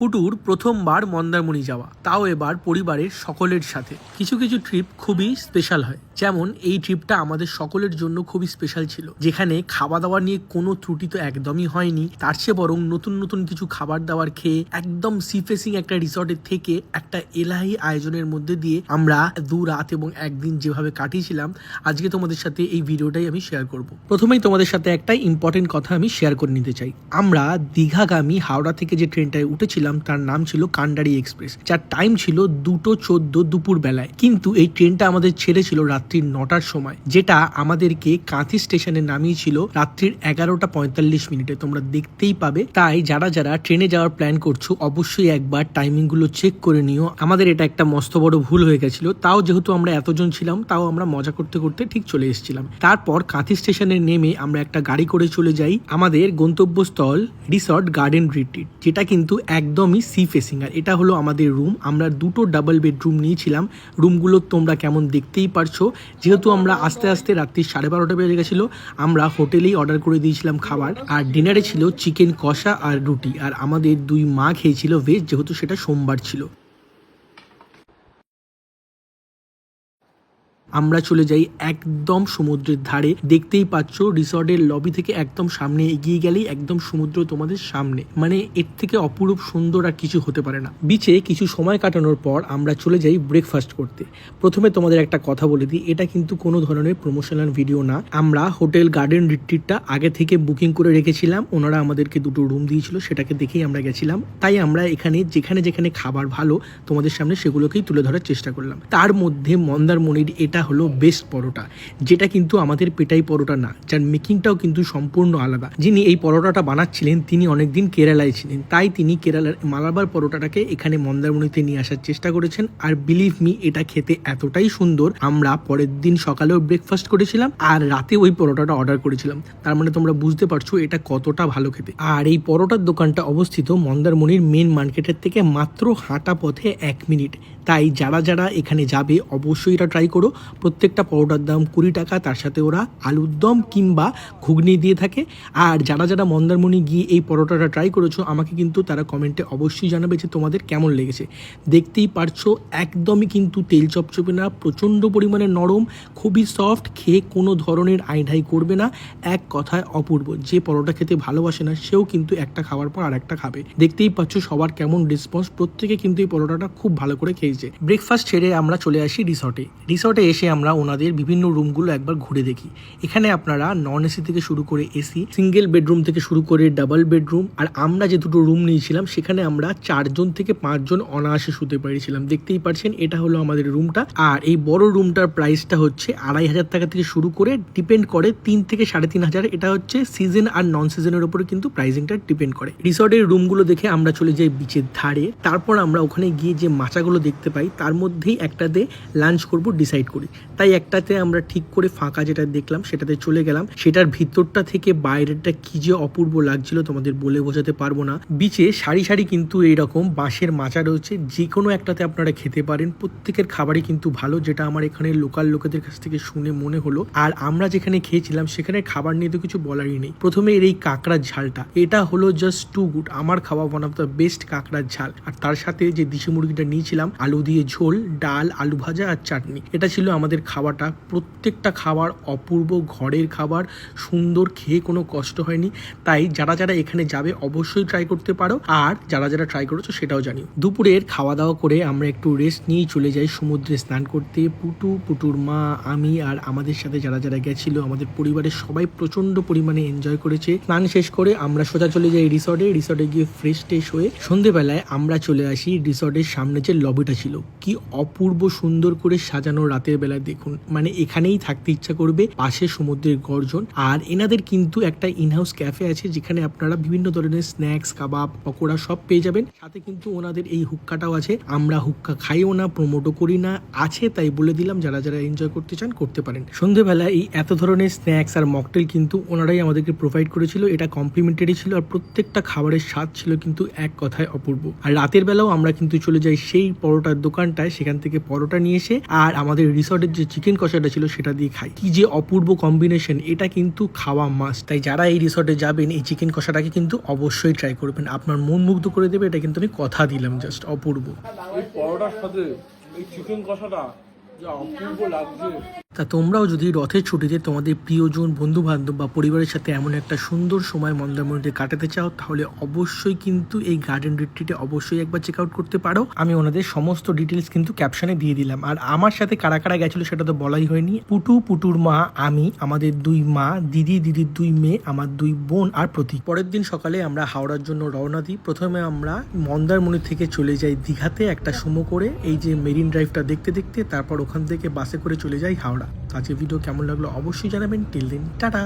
পুটুর প্রথমবার মন্দারমণি যাওয়া, তাও এবার পরিবারের সকলের সাথে। কিছু কিছু ট্রিপ খুবই স্পেশাল হয়। যেমন এই ট্রিপটা আমাদের সকলের জন্য খুবই স্পেশাল ছিল, যেখানে খাওয়া দাওয়া নিয়ে কোনো ত্রুটি তো একদমই হয়নি। তার চেয়ে বরং নতুন নতুন কিছু খাবার দাবার খেয়ে, একদম সি ফেসিং একটা রিসর্টের থেকে একটা এলাহি আয়োজনের মধ্যে দিয়ে আমরা দু রাত এবং একদিন যেভাবে কাটিয়েছিলাম, আজকে তোমাদের সাথে এই ভিডিওটাই আমি শেয়ার করব। প্রথমেই তোমাদের সাথে একটা ইম্পর্টেন্ট কথা আমি শেয়ার করে নিতে চাই। আমরা দীঘাগামী হাওড়া থেকে যে ট্রেনটায় উঠেছিলাম তার নাম ছিল কান্ডারি এক্সপ্রেস। যার টাইম ছিল দুটো চোদ্দ দুপুর বেলায়। কিন্তু এই ট্রেনটা আমাদের ছেড়েছিল রাত্রির নটার সময়, যেটা আমাদেরকে কাঁথি স্টেশনে নামিয়েছিল রাত্রির এগারোটা পঁয়তাল্লিশ মিনিটে। তোমরা দেখতেই পাবে। তাই যারা যারা ট্রেনে যাওয়ার প্ল্যান করছ, অবশ্যই একবার টাইমিংগুলো চেক করে নিও। আমাদের এটা একটা মস্ত বড় ভুল হয়ে গেছিল। তাও যেহেতু আমরা এতজন ছিলাম, তাও আমরা মজা করতে করতে ঠিক চলে এসেছিলাম। তারপর কাঁথি স্টেশনে নেমে আমরা একটা গাড়ি করে চলে যাই আমাদের গন্তব্যস্থল রিসর্ট গার্ডেন রিট্রিট যেটা কিন্তু একদমই সি ফেসিং আর এটা হলো আমাদের রুম আমরা দুটো ডাবল বেডরুম নিয়েছিলাম। রুমগুলো তোমরা কেমন দেখতেই পারছ। যেহেতু আমরা আস্তে আস্তে রাত্রি সাড়ে বারোটা বেজে গেছিল, আমরা হোটেলেই অর্ডার করে দিয়েছিলাম খাবার। আর ডিনারে ছিল চিকেন কষা আর রুটি। আর আমাদের দুই মা খেয়েছিল ভেজ যেহেতু সেটা সোমবার ছিল। আমরা চলে যাই একদম সমুদ্রের ধারে। দেখতেই পাচ্ছ, রিসর্টের লবি থেকে একদম সামনে এগিয়ে গেলেই একদম সমুদ্র তোমাদের সামনে। মানে এর থেকে অপরূপ সুন্দর আর কিছু হতে পারে না। বিচে কিছু সময় কাটানোর পর আমরা চলে যাই ব্রেকফাস্ট করতে। প্রথমে তোমাদের একটা কথা বলে দিই, এটা কিন্তু কোনো ধরনের প্রমোশনাল ভিডিও না। আমরা হোটেল গার্ডেন রিট্রিটটা আগে থেকে বুকিং করে রেখেছিলাম। ওনারা আমাদেরকে দুটো রুম দিয়েছিল, সেটাকে দেখেই আমরা গেছিলাম। তাই আমরা এখানে যেখানে যেখানে খাবার ভালো তোমাদের সামনে সেগুলোকেই তুলে ধরার চেষ্টা করলাম। তার মধ্যে মন্দারমণির এটা হলো বেস্ট পরোটা, যেটা কিন্তু আমাদের পেটাই পরোটা না, যার মেকিংটাও কিন্তু সম্পূর্ণ আলাদা। যিনি এই পরোটাটা বানাচ্ছিলেন, তিনি অনেকদিন কেরালায় ছিলেন। তাই তিনি কেরালার মালাবার পরোটাটাকে এখানে মন্দারমণিতে নিয়ে আসার চেষ্টা করেছেন। আর বিলিভ মি এটা খেতে এতটাই সুন্দর। আমরা পরের দিন সকালেও ব্রেকফাস্ট করেছিলাম আর রাতে ওই পরোটাটা অর্ডার করেছিলাম। তার মানে তোমরা বুঝতে পারছ এটা কতটা ভালো খেতে। আর এই পরোটার দোকানটা অবস্থিত মন্দারমণির মেন মার্কেটের থেকে মাত্র হাঁটা পথে এক মিনিট। তাই যারা যারা এখানে যাবে, অবশ্যই এটা ট্রাই করো। প্রত্যেকটা পরোটার দাম কুড়ি টাকা, তার সাথে ওরা আলুর দম কিংবা ঘুগনি দিয়ে থাকে। আর যারা যারা মন্দারমণি গিয়ে এই পরোটাটা ট্রাই করেছ, আমাকে কিন্তু তারা কমেন্টে অবশ্যই জানাবে যে তোমাদের কেমন লেগেছে। দেখতেই পারছ, একদমই কিন্তু তেল চপচপে না, প্রচণ্ড পরিমাণে নরম, খুবই সফট খেয়ে কোনো ধরনের আইঢাই করবে না। এক কথায় অপূর্ব, যে পরোটা খেতে ভালোবাসে না, সেও কিন্তু একটা খাওয়ার পর আর একটা খাবে। দেখতেই পাচ্ছ সবার কেমন রেসপন্স প্রত্যেকে কিন্তু এই পরোটাটা খুব ভালো করে খেয়েছে। ব্রেকফাস্ট ছেড়ে আমরা চলে আসি রিসর্টে রিসর্টে এসে আমরা ওনাদের বিভিন্ন রুমগুলো একবার ঘুরে দেখি। এখানে আপনারা নন এসি থেকে শুরু করে এসি সিঙ্গেল বেডরুম থেকে শুরু করে ডাবল বেডরুম আর আমরা যে দুটো রুম নিয়েছিলাম, সেখানে আমরা চারজন থেকে পাঁচজন অনায়াসে শুতে পেরেছিলাম। দেখতেই পারছেন এটা হলো আমাদের রুমটা আর এই বড় রুমটার প্রাইসটা হচ্ছে আড়াই হাজার টাকা থেকে শুরু করে ডিপেন্ড করে তিন থেকে সাড়ে তিন হাজার। এটা হচ্ছে সিজন আর নন সিজনের উপরে কিন্তু প্রাইসিংটা ডিপেন্ড করে। রিসর্টের রুমগুলো দেখে আমরা চলে যাই বিচের ধারে। তারপর আমরা ওখানে গিয়ে যে মাচাগুলো দেখতে পাই, তার মধ্যেই একটাতে লাঞ্চ করব ডিসাইড করি। তাই একটাতে আমরা ঠিক করে ফাঁকা যেটা দেখলাম, সেটাতে চলে গেলাম। সেটার ভিতরটা থেকে বাইরেটা কি যে অপূর্ব লাগছিল তোমাদের বলে বোঝাতে পারব না। বিচে সারি সারি কিন্তু এইরকম বাঁশের মাচা রয়েছে যে কোনো একটাতে আপনারা খেতে পারেন। প্রত্যেকের খাবারই কিন্তু ভালো, যেটা আমার এখানে লোকাল লোকেদের কাছ থেকে শুনে মনে হলো। আর আমরা যেখানে খেয়েছিলাম, সেখানে খাবার নিয়ে তো কিছু বলারই নেই। প্রথমে এই কাঁকড়ার ঝালটা। এটা হলো জাস্ট টু গুড আমার খাওয়া ওয়ান অফ দ্য বেস্ট কাঁকড়ার ঝাল। আর তার সাথে যে দিশি মুরগিটা নিয়েছিলাম, আলু দিয়ে ঝোল, ডাল, আলু ভাজা আর চাটনি। এটা ছিল আমাদের খাওয়াটা প্রত্যেকটা খাবার অপূর্ব, ঘরের খাবার, সুন্দর, খেয়ে কোনো কষ্ট হয়নি। তাই যারা যারা এখানে যাবে অবশ্যই ট্রাই করতে পারো। আর যারা যারা ট্রাই করেছ সেটাও জানিও। দুপুরের খাওয়া দাওয়া করে আমরা একটু রেস্ট নিয়েই চলে যাই সমুদ্রে স্নান করতে। পুটু, পুটুর মা, আমি আর আমাদের সাথে যারা যারা গেছিল, আমাদের পরিবারের সবাই প্রচণ্ড পরিমাণে এনজয় করেছে। স্নান শেষ করে আমরা সোজা চলে যাই রিসর্টে রিসর্টে গিয়ে ফ্রেশ ট্রেশ হয়ে সন্ধেবেলায় আমরা চলে আসি রিসর্টের সামনে যে লবিটা ছিল। কি অপূর্ব সুন্দর করে সাজানো রাতের বেলায় দেখুন। মানে এখানেই থাকতে ইচ্ছা করবে পাশে সমুদ্রের গর্জন। আর এনাদের কিন্তু একটা ইনহাউস ক্যাফে আছে যেখানে আপনারা বিভিন্ন ধরনের স্ন্যাক্স কাবাব পকোড়া সব পেয়ে যাবেন। সাথে কিন্তু ওনাদের এই হুক্কাটাও আছে। আমরা হুক্কা খাইও না প্রমোটও করি না। আছে তাই বলে দিলাম, যারা যারা এনজয় করতে চান, করতে পারেন। সন্ধেবেলা এই এত ধরনের স্ন্যাক্স আর মকটেল কিন্তু ওনারাই আমাদেরকে প্রোভাইড করেছিল। এটা কমপ্লিমেন্টারি ছিল আর প্রত্যেকটা খাবারের স্বাদ ছিল কিন্তু এক কথায় অপূর্ব। আর রাতের বেলাও আমরা কিন্তু চলে যাই সেই পরোটার দোকানটায়। সেখান থেকে পরোটা নিয়ে এসে আর আমাদের রিসর্ট রিসর্টের যে চিকেন কষাটা ছিল, সেটা দিয়ে খাই। কি যে অপূর্ব কম্বিনেশন এটা কিন্তু খাওয়া মাস্ট তাই যারা এই রিসর্টে যাবেন, এই চিকেন কষাটাকে কিন্তু অবশ্যই ট্রাই করবেন। আপনার মন মুগ্ধ করে দেবে, এটা কিন্তু আমি কথা দিলাম জাস্ট অপূর্ব। এই পরোটার সাথে এই চিকেন কষাটা, যা অপূর্ব লাগছে। তা তোমরাও যদি রথের ছুটিতে তোমাদের প্রিয়জন বন্ধু বান্ধব বা পরিবারের সাথে এমন একটা সুন্দর সময় মন্দারমণিতে কাটাতে চাও, তাহলে অবশ্যই কিন্তু এই গার্ডেন রিট্রিটে অবশ্যই একবার চেক আউট করতে পারো। আমি ওনাদের সমস্ত ডিটেলস কিন্তু ক্যাপশনে দিয়ে দিলাম। আর আমার সাথে কারা কারা গেছিল সেটা তো বলাই হয়নি। পুটু, পুটুর মা, আমি, আমাদের দুই মা, দিদি, দিদির দুই মেয়ে, আমার দুই বোন আর প্রতীক। পরের দিন সকালে আমরা হাওড়ার জন্য রওনা দিই। প্রথমে আমরা মন্দারমণি থেকে চলে যাই দীঘাতে একটা সুমো করে, এই যে মেরিন ড্রাইভটা দেখতে দেখতে, তারপর ওখান থেকে বাসে করে চলে যাই হাওড়া। আজকে ভিডিও কেমন লাগল অবশ্যই জানাবেন। টিল দিন টাটা